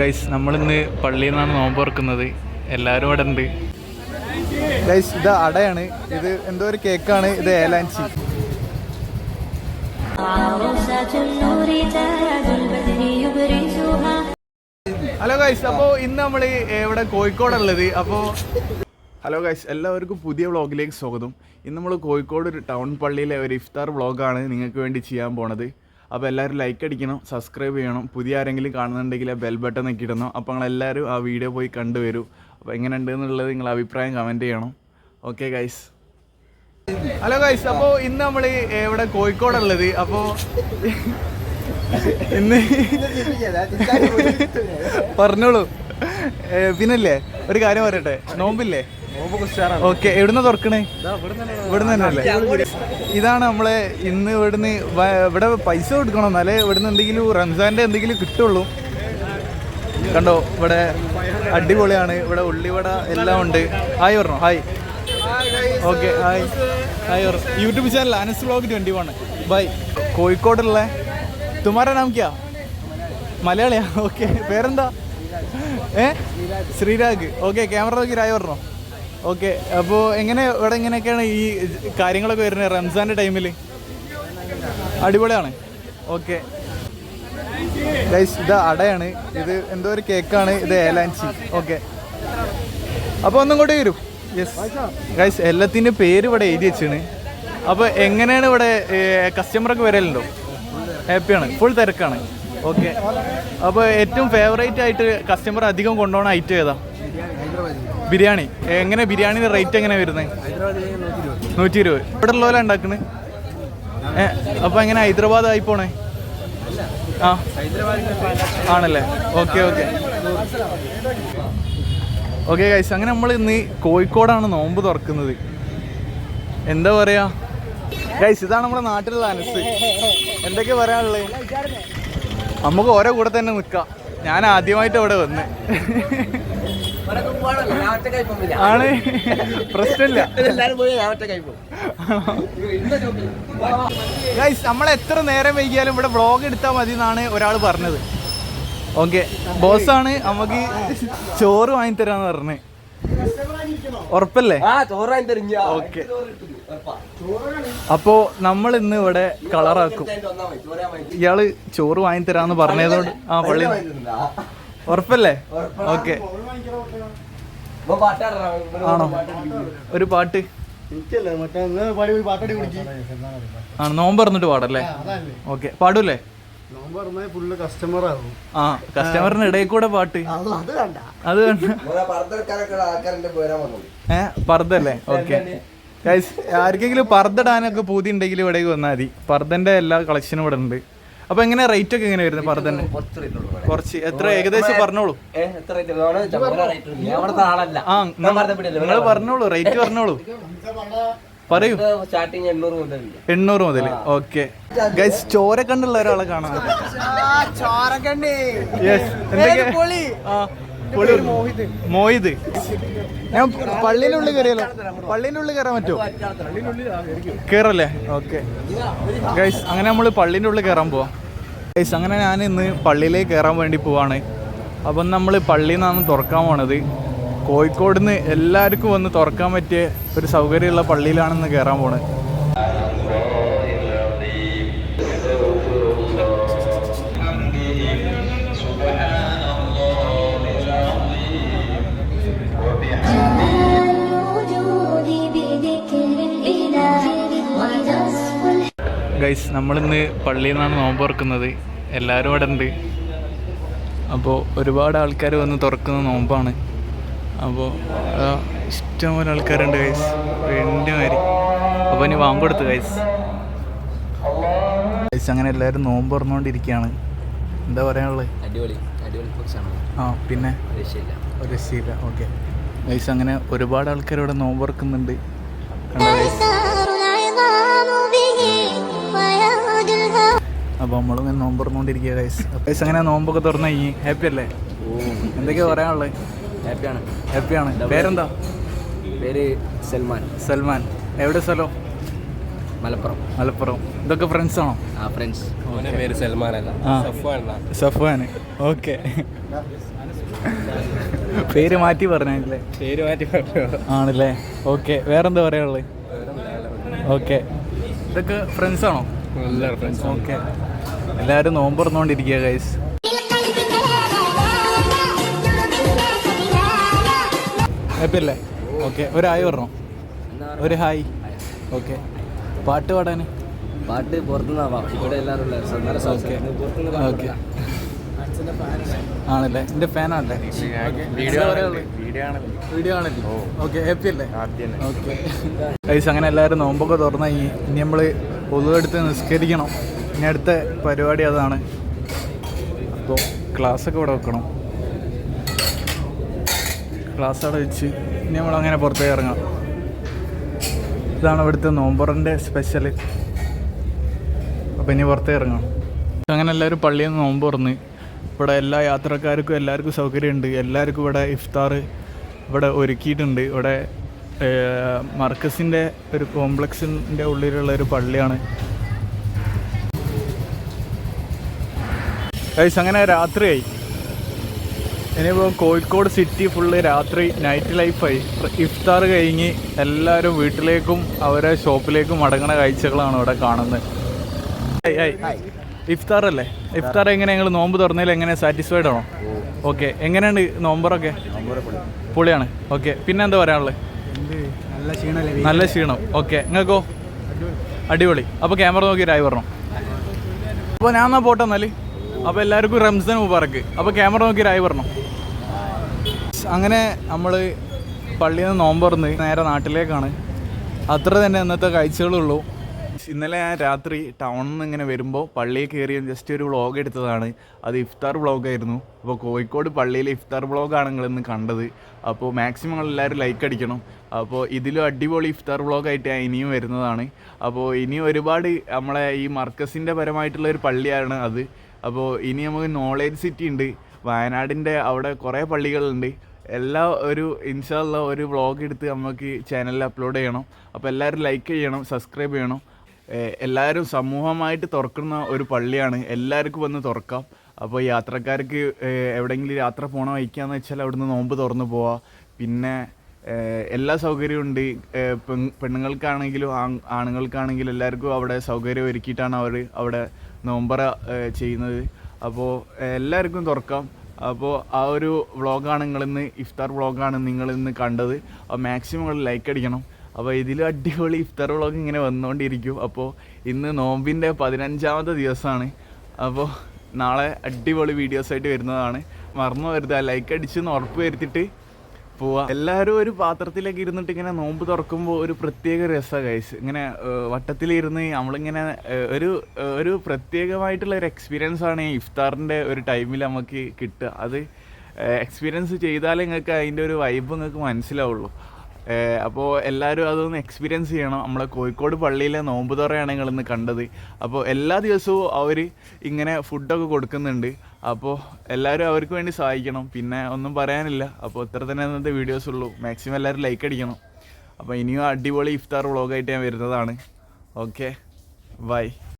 Guys നമ്മളിന്ന് പള്ളിയിൽ നിന്നാണ് നോമ്പ് തുറക്കുന്നത്. എല്ലാവരും അവിടെ ഉണ്ട്. ഗൈസ് ഇത് അടയാണ്. ഇത് എന്തോ ഒരു കേക്കാണ്. ഇത് ഏലാഞ്ചി. ഹലോ ഗൈസ് അപ്പോൾ ഇന്ന് നമ്മൾ ഇവിടെ കോഴിക്കോടുള്ളത്. അപ്പോൾ ഹലോ ഗൈസ് എല്ലാവർക്കും പുതിയ വ്ളോഗിലേക്ക് സ്വാഗതം. ഇന്ന് നമ്മൾ കോഴിക്കോട് ഒരു ടൗൺ പള്ളിയിലെ ഒരു ഇഫ്താർ വ്ളോഗാണ് നിങ്ങൾക്ക് വേണ്ടി ചെയ്യാൻ പോണത്. അപ്പോൾ എല്ലാവരും ലൈക്ക് അടിക്കണം സബ്സ്ക്രൈബ് ചെയ്യണം. പുതിയ ആരെങ്കിലും കാണുന്നുണ്ടെങ്കിൽ ബെൽ ബട്ടൺ ഒക്കെ ഇടണം. അപ്പോൾ നിങ്ങൾ എല്ലാവരും ആ വീഡിയോ പോയി കണ്ടുവരൂ അപ്പോൾ എങ്ങനെയുണ്ട് എന്നുള്ളത് നിങ്ങൾ അഭിപ്രായം കമന്റ് ചെയ്യണം. ഓക്കെ ഗൈസ് ഹലോ ഗൈസ് അപ്പോൾ ഇന്ന് നമ്മൾ ഇവിടെ കോഴിക്കോടുള്ളത്. അപ്പോൾ ഇന്ന് പറഞ്ഞോളൂ. പിന്നല്ലേ ഒരു കാര്യം പറയട്ടെ. നോമ്പില്ലേ? ഓക്കെ എവിടുന്ന തുറക്കണേ? ഇവിടുന്ന് തന്നെയല്ലേ ഇതാണ് നമ്മളെ ഇന്ന് ഇവിടുന്ന് ഇവിടെ പൈസ കൊടുക്കണം എന്നാലേ ഇവിടുന്ന് എന്തെങ്കിലും റംസാന്റെ എന്തെങ്കിലും കിട്ടുള്ളൂ. കണ്ടോ ഇവിടെ അടിപൊളിയാണ്. ഇവിടെ ഉള്ളിവട എല്ലാം ഉണ്ട്. ഹായ് പറഞ്ഞോ ഹായ് ഓക്കെ ഹായ് ഹായ് പറഞ്ഞു YouTube channel Anas blog twenty one bye കോഴിക്കോടുള്ള തുമാര നാമിക്കാ മലയാളിയാ? ഓക്കെ പേരെന്താ? ഏ? ശ്രീരാഗ്. ഓക്കെ ക്യാമറ നോക്കി രായ പറഞ്ഞോ ഓക്കെ അപ്പോൾ എങ്ങനെ ഇവിടെ എങ്ങനെയൊക്കെയാണ് ഈ കാര്യങ്ങളൊക്കെ വരുന്നത് റംസാന്റെ ടൈമിൽ അടിപൊളിയാണ്. ഓക്കെ. ഇത് അടയാണ്. ഇത് എന്തോ ഒരു കേക്കാണ്. ഇത് ഏലാൻസി ഓക്കെ. അപ്പോൾ ഒന്നും കൂടി വരും. യെസ് ഗൈസ് എല്ലാത്തിന്റെ പേര് ഇവിടെ എഴുതി വെച്ചാണ്. അപ്പോൾ എങ്ങനെയാണ് ഇവിടെ കസ്റ്റമറൊക്കെ വരലുണ്ടോ? ഹാപ്പിയാണ് ഫുൾ തിരക്കാണ്. ഓക്കെ. അപ്പോൾ ഏറ്റവും ഫേവറേറ്റ് ആയിട്ട് കസ്റ്റമർ അധികം കൊണ്ടുപോകണ ഐറ്റം ഏതാ? ബിരിയാണി. എങ്ങനെ ബിരിയാണിയുടെ റേറ്റ് എങ്ങനെ വരുന്നത് നൂറ്റി ഇരുപത് ഇവിടെ ഉള്ള ഉണ്ടാക്കണേ. ഏ അപ്പോൾ എങ്ങനെ ഹൈദരാബാദ് ആയി പോണേ? ആ. ആണല്ലേ? Okay okay. ഓക്കെ ഗൈസ് അങ്ങനെ നമ്മൾ ഇന്ന് കോഴിക്കോടാണ് നോമ്പ് തുറക്കുന്നത്. എന്താ പറയാ? ഗൈസ് ഇതാണ് നമ്മുടെ നാട്ടിലുള്ള അനസ്. എന്തൊക്കെ പറയാനുള്ളത് നമുക്ക് ഓരോ കൂടെ തന്നെ നിൽക്കാം. ഞാൻ ആദ്യമായിട്ട് അവിടെ വന്ന്. ആണ്. പ്രശ്നമില്ല. ഗൈസ് നമ്മൾ എത്ര നേരം വൈകിയാലും ഇവിടെ വ്ളോഗ് എടുത്താൽ മതി എന്നാണ് ഒരാൾ പറഞ്ഞത് ഓക്കെ ബോസാണ് നമുക്ക് ചോറ് വാങ്ങിത്തരാന്ന് പറഞ്ഞ്. ഉറപ്പല്ലേ? വാങ്ങി. ഓക്കെ അപ്പോ നമ്മൾ ഇന്ന് ഇവിടെ കളറാക്കും. ഇയാൾ ചോറ് വാങ്ങി തരാന്ന് പറഞ്ഞതുകൊണ്ട് ആ പള്ളി. ഉറപ്പല്ലേ? ഓക്കെ. ആണോ? ഒരു പാട്ട്. ആണ് നോമ്പ് പറഞ്ഞിട്ട് പാടല്ലേ? ഓക്കെ. പാടൂലേ ആ കസ്റ്റമറിന് ഇടയിൽ കൂടെ പാട്ട്. അത് ഏ പർദ്ദല്ലേ? ഓക്കെ. ആർക്കെങ്കിലും പർദ്ദ ഇടാനൊക്കെ പൂതി ഉണ്ടെങ്കിൽ ഇവിടേക്ക് വന്നാൽ മതി. പർദ്ദന്റെ എല്ലാ കളക്ഷനും ഇവിടെ ഉണ്ട്. അപ്പൊ എങ്ങനെ റേറ്റ് ഒക്കെ എങ്ങനെ വരുന്നത് തന്നെ? കുറച്ച് എത്ര ഏകദേശം പറഞ്ഞോളൂ. ആ നിങ്ങൾ പറഞ്ഞോളൂ റേറ്റ് പറഞ്ഞോളൂ. പറയൂ. സ്റ്റാർട്ടിങ് എണ്ണൂറ് മുതൽ എണ്ണൂറ് മുതൽ ഓക്കെ. ഗൈസ് ചോര കണ്ടുള്ള ഒരാളെ കാണാം. യെസ് മോഹിത്. ഞാൻ പള്ളിയുടെ ഉള്ളിൽ കയറിയല്ലോ. പള്ളിന്റെ ഉള്ളിൽ കയറാൻ പറ്റുമോ? കയറല്ലേ? ഓക്കെ. ഗൈസ് അങ്ങനെ നമ്മൾ പള്ളിന്റെ ഉള്ളിൽ കയറാൻ പോവാം. ഗൈസ് അങ്ങനെ ഞാൻ ഇന്ന് പള്ളിയിലേക്ക് കയറാൻ വേണ്ടി പോവാണ്. അപ്പം നമ്മൾ പള്ളിയിൽ നിന്നാണ് തുറക്കാൻ പോണത്. കോഴിക്കോട് നിന്ന് എല്ലാവർക്കും വന്ന് തുറക്കാൻ പറ്റിയ ഒരു സൗകര്യമുള്ള പള്ളിയിലാണെന്ന് കയറാൻ പോണത്. ഗൈസ് നമ്മളിന്ന് പള്ളിയിൽ നിന്നാണ് നോമ്പ് തുറക്കുന്നത്. എല്ലാവരും ഇവിടെ ഉണ്ട്. അപ്പോൾ ഒരുപാട് ആൾക്കാർ വന്ന് തുറക്കുന്ന നോമ്പാണ്. അപ്പോൾ ഇഷ്ടംപോലെ ആൾക്കാരുണ്ട് ഗൈസ് എന്റെ മാതിരി. അപ്പോൾ ഇനി വാങ്ങിക്കൊടുത്ത് ഗൈസ് ഗൈസ് അങ്ങനെ എല്ലാവരും നോമ്പ് തുറന്നുകൊണ്ടിരിക്കുകയാണ്. എന്താ പറയാനുള്ളത് അടിപൊളി. അടിപൊളി ആ പിന്നെ? രക്ഷയില്ല. ഒരു രക്ഷയില്ല. ഓക്കെ ഗൈസ് അങ്ങനെ ഒരുപാട് ആൾക്കാർ ഇവിടെ നോമ്പ് തുറക്കുന്നുണ്ട്. കണ്ടോ ഗൈസ് അപ്പോൾ നമ്മളും ഇങ്ങനെ നോമ്പ് തുറന്നുകൊണ്ടിരിക്കുക ഗൈസ് ഗൈസ് അങ്ങനെ നോമ്പൊക്കെ തുറന്ന ഈ ഹാപ്പി അല്ലേ? എന്തൊക്കെയാ പറയാനുള്ളത്? ഹാപ്പിയാണ് ഹാപ്പിയാണ് പേരെന്താ? പേര് സൽമാൻ. സൽമാൻ. എവിടെ സ്ഥലം? മലപ്പുറം. മലപ്പുറം. ഇതൊക്കെ ഫ്രണ്ട്സ് ആണോ? ആ ഫ്രണ്ട്സ് പേര് സൽമാൻ അല്ല. ഓക്കെ. പേര് മാറ്റി പറഞ്ഞല്ലേ പേര് മാറ്റി പറഞ്ഞു? ആണല്ലേ? ഓക്കെ. വേറെന്താ പറയാനുള്ളത്? ഓക്കെ. ഇതൊക്കെ ഫ്രണ്ട്സ് ആണോ? നല്ല ഫ്രണ്ട്സ് ഓക്കെ എല്ലാവരും നോമ്പ് തുറന്നുകൊണ്ടിരിക്കുക ഗൈസ് ഹാപ്പി അല്ലേ ഓക്കെ ഒരു ഹായ് പറഞ്ഞോ? ഒരു ഹായ്. ഓക്കെ പാട്ട് പാടാൻ പാട്ട് പുറത്തുനിന്നാവാം ഓക്കെ ആണല്ലേ? എന്റെ ഫാനാണല്ലേ വീഡിയോ വീഡിയോ ആണല്ലേ? ഓക്കെ ഹാപ്പി അല്ലേ? ഓക്കെ ഗൈസ് അങ്ങനെ എല്ലാവരും നോമ്പൊക്കെ തുറന്ന ഈ ഇനി നമ്മൾ പൊതുവെടുത്ത് നിസ്കരിക്കണം. ഇനി അടുത്ത പരിപാടി അതാണ്. അപ്പോൾ ക്ലാസ്സൊക്കെ ഇവിടെ വെക്കണം. ക്ലാസ് അവിടെ വെച്ച് ഇനി നമ്മളങ്ങനെ പുറത്തേക്ക് ഇറങ്ങാം. ഇതാണ് ഇവിടുത്തെ നോമ്പറിന്റെ സ്പെഷ്യൽ അപ്പോൾ ഇനി പുറത്തേക്ക് ഇറങ്ങാം. അങ്ങനെ എല്ലാവരും പള്ളിയിൽ നിന്ന് നോമ്പ് തുറന്ന് ഇവിടെ എല്ലാ യാത്രക്കാർക്കും എല്ലാവർക്കും സൗകര്യമുണ്ട്. എല്ലാവർക്കും ഇവിടെ ഇഫ്താർ ഇവിടെ ഒരുക്കിയിട്ടുണ്ട്. ഇവിടെ മർക്കസിന്റെ ഒരു കോംപ്ലക്സിന്റെ ഉള്ളിലുള്ള ഒരു പള്ളിയാണ്. ഗൈസ് അങ്ങനെ രാത്രിയായി. ഇനിയിപ്പോൾ കോഴിക്കോട് സിറ്റി ഫുള്ള് രാത്രി നൈറ്റ് ലൈഫായി ഇഫ്താർ കഴിഞ്ഞ് എല്ലാവരും വീട്ടിലേക്കും അവരെ ഷോപ്പിലേക്കും മടങ്ങണ കാഴ്ചകളാണ് ഇവിടെ കാണുന്നത്. ഇഫ്താർ അല്ലേ? ഇഫ്താർ എങ്ങനെ? ഞങ്ങൾ നോമ്പ് തുറന്നതിൽ എങ്ങനെ സാറ്റിസ്ഫൈഡ് ആണോ? ഓക്കെ എങ്ങനെയുണ്ട് നോമ്പറൊക്കെ? പുളിയാണ്. ഓക്കെ പിന്നെ എന്താ പറയാനുള്ളത്? നല്ല ക്ഷീണം. ഓക്കെ നിങ്ങൾക്കോ അടിപൊളി. അപ്പോൾ ക്യാമറ നോക്കി രായി പറഞ്ഞു? അപ്പോൾ ഞാൻ എന്നാ പോട്ടെ എന്നാൽ അപ്പോൾ എല്ലാവർക്കും റംസാൻ മുബാറക്ക്. അപ്പോൾ ക്യാമറ നോക്കി രായി പറഞ്ഞു? അങ്ങനെ നമ്മൾ പള്ളിയിൽ നിന്ന് നോമ്പ് തുറന്ന് നേരെ നാട്ടിലേക്കാണ്. അത്ര തന്നെ ഇന്നത്തെ കാഴ്ചകളുള്ളൂ. ഇന്നലെ ഞാൻ രാത്രി ടൗണിൽ നിന്ന് ഇങ്ങനെ വരുമ്പോൾ പള്ളിയിൽ കയറി ജസ്റ്റ് ഒരു വ്ളോഗ് എടുത്തതാണ്. അത് ഇഫ്താർ വ്ളോഗായിരുന്നു അപ്പോൾ കോഴിക്കോട് പള്ളിയിലെ ഇഫ്താർ വ്ളോഗാണ് നിങ്ങളിന്ന് കണ്ടത്. അപ്പോൾ മാക്സിമം എല്ലാവരും ലൈക്ക് അടിക്കണം. അപ്പോൾ ഇതിലും അടിപൊളി ഇഫ്താർ വ്ളോഗായിട്ട് ഞാൻ ഇനിയും വരുന്നതാണ്. അപ്പോൾ ഇനി ഒരുപാട് നമ്മളെ ഈ മർക്കസിന്റെ പരമായിട്ടുള്ള ഒരു പള്ളിയാണ് അത്. അപ്പോൾ ഇനി നമുക്ക് നോളേജ് സിറ്റി ഉണ്ട്. വയനാടിന്റെ അവിടെ കുറേ പള്ളികളുണ്ട്. എല്ലാ ഒരു ഇൻഷാല്ല ഒരു വ്ളോഗ് എടുത്ത് നമുക്ക് ചാനലിൽ അപ്ലോഡ് ചെയ്യണം. അപ്പോൾ എല്ലാവരും ലൈക്ക് ചെയ്യണം സബ്സ്ക്രൈബ് ചെയ്യണം. എല്ലാവരും സമൂഹമായിട്ട് തുറക്കുന്ന ഒരു പള്ളിയാണ്. എല്ലാവർക്കും വന്ന് തുറക്കാം. അപ്പോൾ യാത്രക്കാർക്ക് എവിടെയെങ്കിലും യാത്ര പോകണ വയ്ക്കാന്ന് വെച്ചാൽ അവിടുന്ന് നോമ്പ് തുറന്ന് പോവാം. പിന്നെ എല്ലാ സൗകര്യവും ഉണ്ട്. പെണ്ണുങ്ങൾക്കാണെങ്കിലും ആണുങ്ങൾക്കാണെങ്കിലും എല്ലാവർക്കും അവിടെ സൗകര്യം ഒരുക്കിയിട്ടാണ് അവർ അവിടെ നോമ്പറ ചെയ്യുന്നത്. അപ്പോൾ എല്ലാവർക്കും തുറക്കാം. അപ്പോൾ ആ ഒരു വ്ളോഗാണ് നിങ്ങളിന്ന് ഇഫ്താർ വ്ളോഗാണ് നിങ്ങളിന്ന് കണ്ടത്. അപ്പോൾ മാക്സിമം ലൈക്ക് അടിക്കണം. അപ്പോൾ ഇതിൽ അടിപൊളി ഇഫ്താർ വ്ളോഗ് ഇങ്ങനെ വന്നുകൊണ്ടിരിക്കും അപ്പോൾ ഇന്ന് നോമ്പിന്റെ പതിനഞ്ചാമത്തെ ദിവസമാണ് അപ്പോൾ നാളെ അടിപൊളി വീഡിയോസ് ആയിട്ട് വരുന്നതാണ്. മറന്നു വരുത ലൈക്ക് അടിച്ചെന്ന് ഉറപ്പ് വരുത്തിയിട്ട് പോവാ. എല്ലാവരും ഒരു പാത്രത്തിലേക്ക് ഇരുന്നിട്ട് ഇങ്ങനെ നോമ്പ് തുറക്കുമ്പോൾ ഒരു പ്രത്യേക രസമാണ് കഴിച്ച് ഇങ്ങനെ വട്ടത്തിലിരുന്ന് നമ്മളിങ്ങനെ ഒരു ഒരു പ്രത്യേകമായിട്ടുള്ള ഒരു എക്സ്പീരിയൻസ് ആണ് ഈ ഇഫ്താറിന്റെ ഒരു ടൈമിൽ നമുക്ക് കിട്ടുക. അത് എക്സ്പീരിയൻസ് ചെയ്താലേ നിങ്ങൾക്ക് അതിന്റെ ഒരു വൈബ് നിങ്ങൾക്ക് മനസ്സിലാവുള്ളൂ. അപ്പോൾ എല്ലാവരും അതൊന്ന് എക്സ്പീരിയൻസ് ചെയ്യണം. നമ്മളെ കോഴിക്കോട് പള്ളിയിലെ നോമ്പ് തുറയാണ് ഞങ്ങളിന്ന് കണ്ടത്. അപ്പോൾ എല്ലാ ദിവസവും അവർ ഇങ്ങനെ ഫുഡൊക്കെ കൊടുക്കുന്നുണ്ട്. അപ്പോൾ എല്ലാവരും അവർക്ക് വേണ്ടി സഹായിക്കണം. പിന്നെ ഒന്നും പറയാനില്ല. അപ്പോൾ ഇത്ര തന്നെ ഇന്നത്തെ വീഡിയോസ് ഉള്ളൂ. മാക്സിമം എല്ലാവരും ലൈക്ക് അടിക്കണം. അപ്പോൾ ഇനിയും അടിപൊളി ഇഫ്താർ വ്ളോഗായിട്ട് ഞാൻ വരുന്നതാണ്. Okay bye